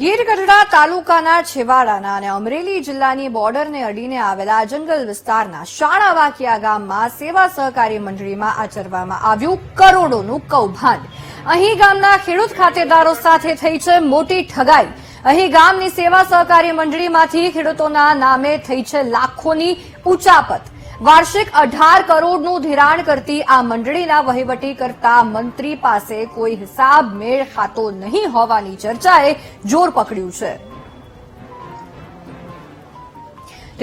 ગીર ગઢડા તાલુકાના છેવાડાના અને અમરેલી જિલ્લાની બોર્ડરને અડીને આવેલા જંગલ વિસ્તારના શાણાવાકિયા ગામમાં સેવા સહકારી મંડળીમાં આચરવામાં આવ્યું કરોડોનું કૌભાંડ. અહીં ગામના ખેડૂત ખાતેદારો સાથે થઈ છે મોટી ઠગાઈ. અહીં ગામની સેવા સહકારી મંડળીમાંથી ખેડૂતોના નામે થઈ છે લાખોની ઉચાપત. વાર્ષિક અઢાર કરોડનું ધિરાણ કરતી આ મંડળીના વહીવટી કરતા મંત્રી પાસે કોઈ હિસાબ મેળ ખાતો નહીં હોવાની ચર્ચાએ જોર પકડ્યું છે.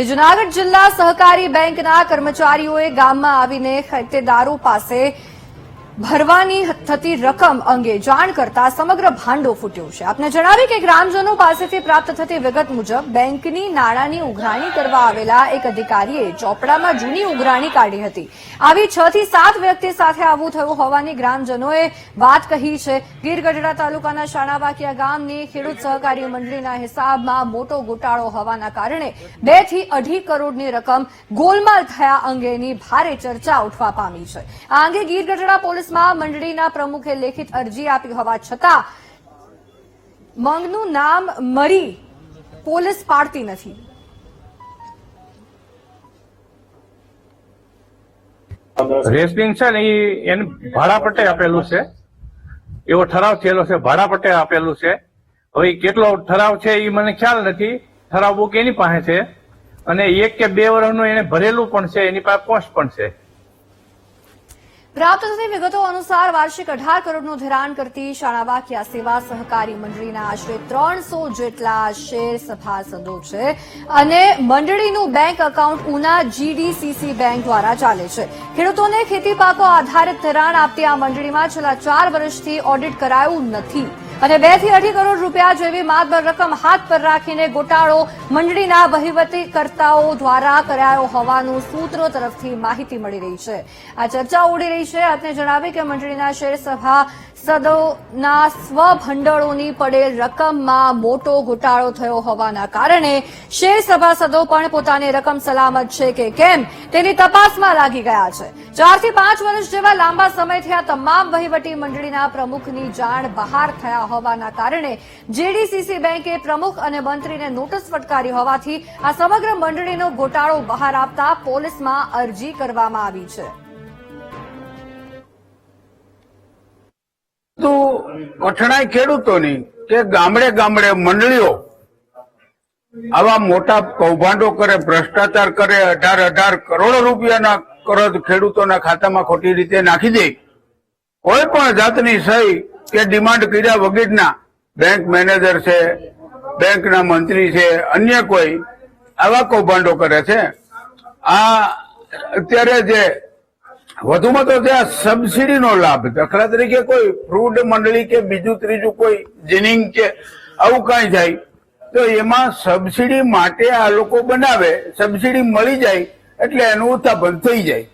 જૂનાગઢ જિલ્લા સહકારી બેંકના કર્મચારીઓએ ગામમાં આવીને ખાતેદારો પાસે ભરવાની થતી રકમ અંગે જાણ કરતા સમગ્ર ભાંડો ફૂટ્યો છે. આપને જણાવી કે ગ્રામજનો પાસેથી પ્રાપ્ત થતી વિગત મુજબ બેંકની નાણાંની ઉઘરાણી કરવા આવેલા એક અધિકારીએ ચોપડામાં જૂની ઉઘરાણી કાઢી હતી. આવી છ થી સાત વ્યક્તિ સાથે આવું થયું હોવાની ગ્રામજનોએ વાત કહી છે. ગીર ગઢડા તાલુકાના શાણાવાકિયા ગામની ખેડૂત સહકારી મંડળીના હિસાબમાં મોટો ગોટાળો હોવાના કારણે બેથી અઢી કરોડની રકમ ગોલમાલ થયા અંગેની ભારે ચર્ચા ઉઠવા પામી છે. આ અંગે ગીર ગઢડા પોલીસમાં મંડળીના પ્રમુખે લેખિત અરજી આપી હોવા છતાં મંગનું નામ મરી પોલીસ પાડતી નથી. રેસલિંગ છે ને એને ભાડા આપેલું છે. એવો ઠરાવ થયેલો છે ભાડા આપેલું છે. હવે કેટલો ઠરાવ છે એ મને ખ્યાલ નથી. ઠરાવ બુક એની પાસે છે. અને એક કે બે વર્ષનું એને ભરેલું પણ છે, એની પાસે પોસ્ટ પણ છે. પ્રાપ્ત થતી વિગતો અનુસાર વાર્ષિક અઢાર કરોડનું ધિરાણ કરતી શાણાવાકિયા સેવા સહકારી મંડળીના આશરે ત્રણસો જેટલા શેર સભાસદો છે અને મંડળીનું bank account Una GDCC bank દ્વારા ચાલે છે. ખેડૂતોને ખેતી પાકો આધારિત ધિરાણ આપતી આ મંડળીમાં છેલ્લા ચાર વર્ષથી ઓડિટ કરાયું નથી. અને બેથી અઢી કરોડ રૂપિયા જેવી માતબર રકમ હાથ પર રાખીને ગોટાળો મંડળીના વહીવટીકર્તાઓ દ્વારા કરાયો હોવાનું સૂત્રો તરફથી માહિતી મળી રહી છે. આ ચર્ચા ઉડી રહી છે. આપને જણાવી કે મંડળીના શેર સભા સદોના સ્વભંડળોની પડેલ રકમમાં મોટો ઘોટાળો થયો હોવાના કારણે શેર સભાસદો પણ પોતાની રકમ સલામત છે કે કેમ તેની તપાસમાં લાગી ગયા છે. ચારથી પાંચ વર્ષ જેવા લાંબા સમયથી આ તમામ વહીવટી મંડળીના પ્રમુખની જાણ બહાર થયા હોવાના કારણે જેડીસીસી બેંકે પ્રમુખ અને મંત્રીને નોટિસ ફટકારી હોવાથી આ સમગ્ર મંડળીનો ગોટાળો બહાર આવતા પોલીસમાં અરજી કરવામાં આવી છે. કઠણાઈ ખેડૂતોની કે ગામડે ગામડે મંડળીઓ આવા મોટા કૌભાંડો કરે, ભ્રષ્ટાચાર કરે, અઢાર અઢાર કરોડ રૂપિયાના કરજ ખેડૂતોના ખાતામાં ખોટી રીતે નાખી દે. કોઈ પણ જાતની સહી કે ડિમાન્ડ કર્યા વગેરેના બેંક મેનેજર છે, બેંકના મંત્રી છે, અન્ય કોઈ આવા કૌભાંડો કરે છે. આ અત્યારે જે વધુમાં તો ત્યાં સબસિડીનો લાભ. દાખલા તરીકે કોઈ ફ્રૂટ મંડળી કે બીજું ત્રીજું કોઈ જીનિંગ કે આવું કાંઈ જાય તો એમાં સબસિડી માટે આ લોકો બનાવે, સબસિડી મળી જાય, એટલે એનું ઉત્થાપન થઈ જાય.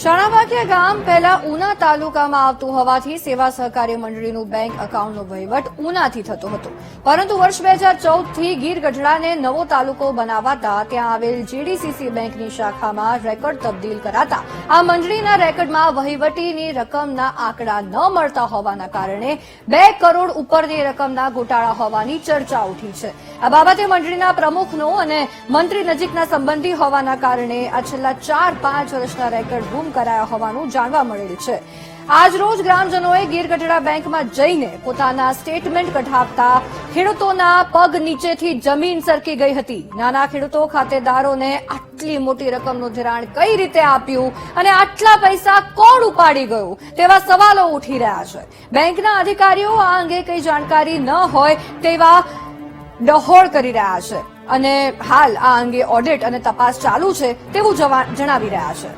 શાણાવાકિયા ગામ પહેલા ઉના તાલુકામાં આવતું હોવાથી સેવા સહકારી મંડળીનું બેંક એકાઉન્ટનો વહીવટ ઉનાથી થતો હતો. પરંતુ વર્ષ બે હજાર ચૌદથી ગીર ગઢડાને નવો તાલુકો બનાવાતા ત્યાં આવેલ જીડીસીસી બેંકની શાખામાં રેકોર્ડ તબદીલ કરાતા આ મંડળીના રેકોર્ડમાં વહીવટીની રકમના આંકડા ન મળતા હોવાના કારણે બે કરોડ ઉપરની રકમના ગોટાળા હોવાની ચર્ચા ઉઠી છે. આ બાબતે મંડળીના પ્રમુખનો અને મંત્રી નજીકના સંબંધી હોવાના કારણે આ છેલ્લા ચાર, પાંચ વર્ષના રેકર્ડ ગુમ કરાયા હોવાનું જાણવા મળેલ છે. આજ રોજ ગ્રામજનોએ ગીર ગઢડા બેંકમાં જઈને પોતાના સ્ટેટમેન્ટ કઢાવતા ખેડૂતોના પગ નીચેથી જમીન સરકી ગઈ હતી. નાના ખેડૂતો, ખાતેદારોને આટલી મોટી રકમનું ધિરાણ કઈ રીતે આપ્યું અને આટલા પૈસા કોણ ઉપાડી ગયું? તેવા સવાલો ઉઠી રહ્યા છે. બેંકના અધિકારીઓ આ અંગે કઈ જાણકારી ન હોય તેવા ડહોળ કરી રહ્યા છે. અને હાલ આ અંગે ઓડિટ અને તપાસ ચાલુ છે તેવું જણાવી રહ્યા છે.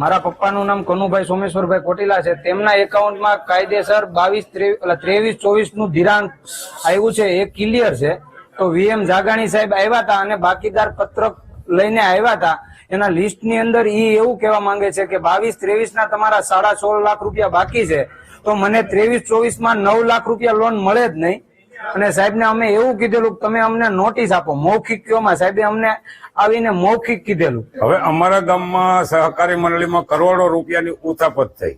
મારા પપ્પાનું નામ કનુભાઈ સોમેશ્વરભાઈ કોટીલા છે. તેમના એકાઉન્ટમાં કાયદેસર બાવીસ ત્રેવીસ ચોવીસનું ધિરાણ આવ્યું છે. એ ક્લિયર છે. તો વીએમ જાગાણી સાહેબ આવ્યા હતા અને બાકીદાર પત્રક લઈને આવ્યા હતા. એના લિસ્ટની અંદર ઈ એવું કહેવા માંગે છે કે બાવીસ ત્રેવીસ ના તમારા સાડા સોળ લાખ રૂપિયા બાકી છે. તો મને ત્રેવીસ ચોવીસમાં નવ લાખ રૂપિયા લોન મળે જ નહીં. અને સાહેબને અમે એવું કીધેલું તમે અમને નોટિસ આપો. મૌખિક કયોમાં સાહેબે અમને આવીને મૌખિક કીધેલું. હવે અમારા ગામમાં સહકારી મંડળીમાં કરોડો રૂપિયાની ઉથાપત થઈ.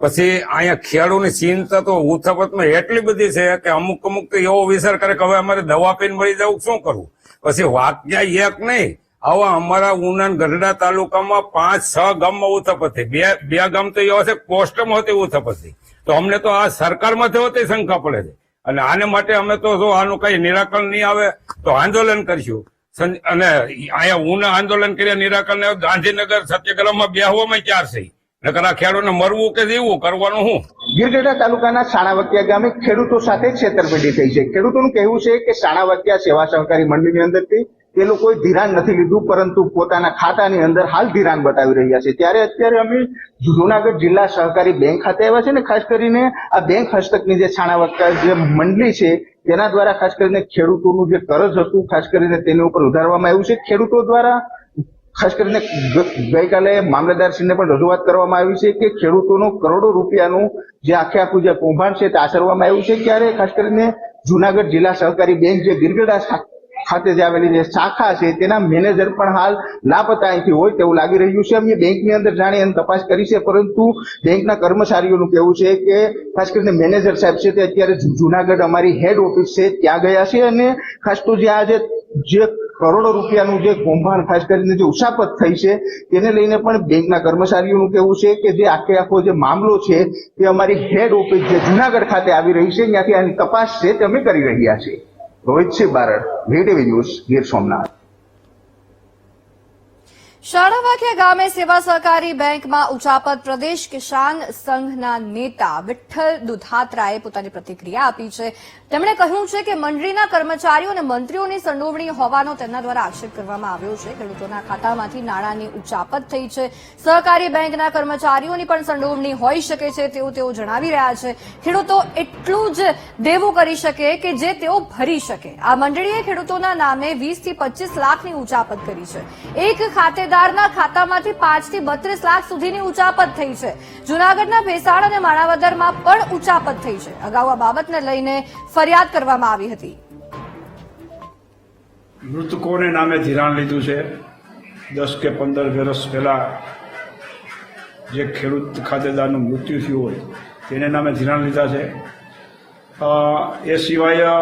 પછી અહીંયા ખેડૂતની ચિંતા તો ઉથાપતમાં એટલી બધી છે કે અમુક અમુક તો એવો વિચાર કરે કે હવે અમારે દવા પીને મળી જવું, શું કરવું પછી વાક્ય એક નહીં. આવા અમારા ઉના ને ગઢડા તાલુકામાં પાંચ, છ ગામમાં ઉથપતિ બે બે ગામ તો એવા છે પોસ્ટમાં હતી ઉથપતિ તો અમને તો આ સરકારમાંથી હોતી શંકા પડે છે. અને આને માટે અમે તો જો આનું કઈ નિરાકરણ નહીં આવે તો આંદોલન કરશું. અને અહીંયા ઉના આંદોલન કર્યા નિરાકરણ ગાંધીનગર સત્યાગ્રહમાં બેહવામાં ચાર છે? નકર આ ખેડૂતને મરવું કે જીવવું, કરવાનું શું? ગીરગઢડા તાલુકાના સાણાવતિયા ગામે ખેડૂતો સાથે છેતરપિંડી થઈ છે. ખેડૂતોનું કહેવું છે કે સાણાવતિયા સેવા સહકારી મંડળીની અંદરથી તે લોકોએ ધિરાણ નથી લીધું, પરંતુ પોતાના ખાતાની અંદર હાલ ધિરાણ બતાવી રહ્યા છે. ત્યારે અત્યારે અમે જુનાગઢ જિલ્લા સહકારી બેંક ખાતે આવ્યા છે ને, ખાસ કરીને આ બેંક હસ્તકની જે છાણાવટકા જે મંડળી છે, તેના દ્વારા ખાસ કરીને ખેડૂતોનું જે કરજ હતું, ખાસ કરીને તેની ઉપર ઉધારવામાં આવ્યું છે. ખેડૂતો દ્વારા ખાસ કરીને ગઈકાલે મામલતદારશ્રીને પણ રજૂઆત કરવામાં આવી છે કે ખેડૂતોનું કરોડો રૂપિયાનું જે આખે આખું જે કૌભાંડ છે તે આચરવામાં આવ્યું છે. ત્યારે ખાસ કરીને જુનાગઢ જિલ્લા સહકારી બેંક જે ગીરગઢા ખાતે જે આવેલી જે શાખા છે, તેના મેનેજર પણ હાલ લાપતા અહીંથી હોય તેવું લાગી રહ્યું છે. અમે બેંકની અંદર જાણી અને તપાસ કરી છે, પરંતુ બેંકના કર્મચારીઓનું કહેવું છે કે, ખાસ કરીને મેનેજર સાહેબ છે, તે અત્યારે જુનાગઢ અમારી હેડ ઓફિસ છે, ત્યાં ગયા છે અને ખાસ તો જે આ જે કરોડો રૂપિયાનું જે કૌભાંડ, ખાસ કરીને જે ઉશાપત થઈ છે, તેને લઈને પણ બેંકના કર્મચારીઓનું કહેવું છે કે જે આખે આખો જે મામલો છે, તે અમારી હેડ ઓફિસ જે જુનાગઢ ખાતે આવી રહી છે, ત્યાંથી આની તપાસ છે, તે અમે કરી રહ્યા છીએ. Rohitsinh Barad VTV news Gir Somnath. શાળાવાખિયા ગામે સેવા સહકારી બેંકમાં ઉચાપત પ્રદેશ કિસાન સંઘના નેતા વિઠ્ઠલ દુધાત્રાએ પોતાની પ્રતિક્રિયા આપી છે. તેમણે કહ્યું છે કે મંડળીના કર્મચારીઓ અને મંત્રીઓની સંડોવણી હોવાનો તેમના દ્વારા આક્ષેપ કરવામાં આવ્યો છે. ખેડૂતોના ખાતામાંથી નાણાંની ઉચાપત થઈ છે. સહકારી બેંકના કર્મચારીઓની પણ સંડોવણી હોઈ શકે છે તેવું તેઓ જણાવી રહ્યા છે. ખેડૂતો એટલું જ દેવું કરી શકે કે જે તેઓ ભરી શકે. આ મંડળીએ ખેડૂતોના નામે વીસથી પચીસ લાખની ઉચાપત કરી છે. એક ખાતેદારના ખાતામાંથી પાંચથી બત્રીસ લાખ સુધીની ઉચાપત થઈ છે. જુનાગઢના ભેસાણ અને માણાવદરમાં પણ ઉચાપત થઈ છે. અગાઉ આ બાબતને લઈને ફરિયાદ કરવામાં આવી હતી. મૃતકોને નામે ધિરાણ લીધું છે. દસ કે પંદર વર્ષ પહેલા જે ખેડૂત ખાતેદારનું મૃત્યુ થયું હોય, તેને નામે ધિરાણ લીધા છે. એ સિવાય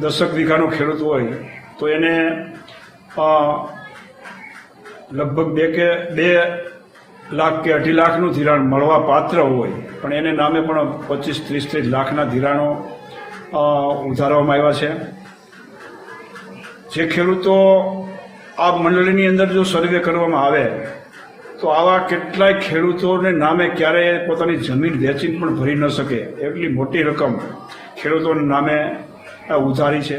દસક વીઘાનો ખેડૂત હોય, તો એને લગભગ બે કે બે લાખ કે અઢી લાખનું ધિરાણ મળવા પાત્ર હોય, પણ એને નામે પણ પચીસ, ત્રીસ ત્રીસ લાખના ધિરાણો ઉધારવામાં આવ્યા છે. જે ખેડૂતો આ મંડળીની અંદર જો સર્વે કરવામાં આવે, તો આવા કેટલાય ખેડૂતોને નામે ક્યારેય પોતાની જમીન વેચીને પણ ભરી ન શકે. એટલી મોટી રકમ ખેડૂતોના નામે ઉધારી છે.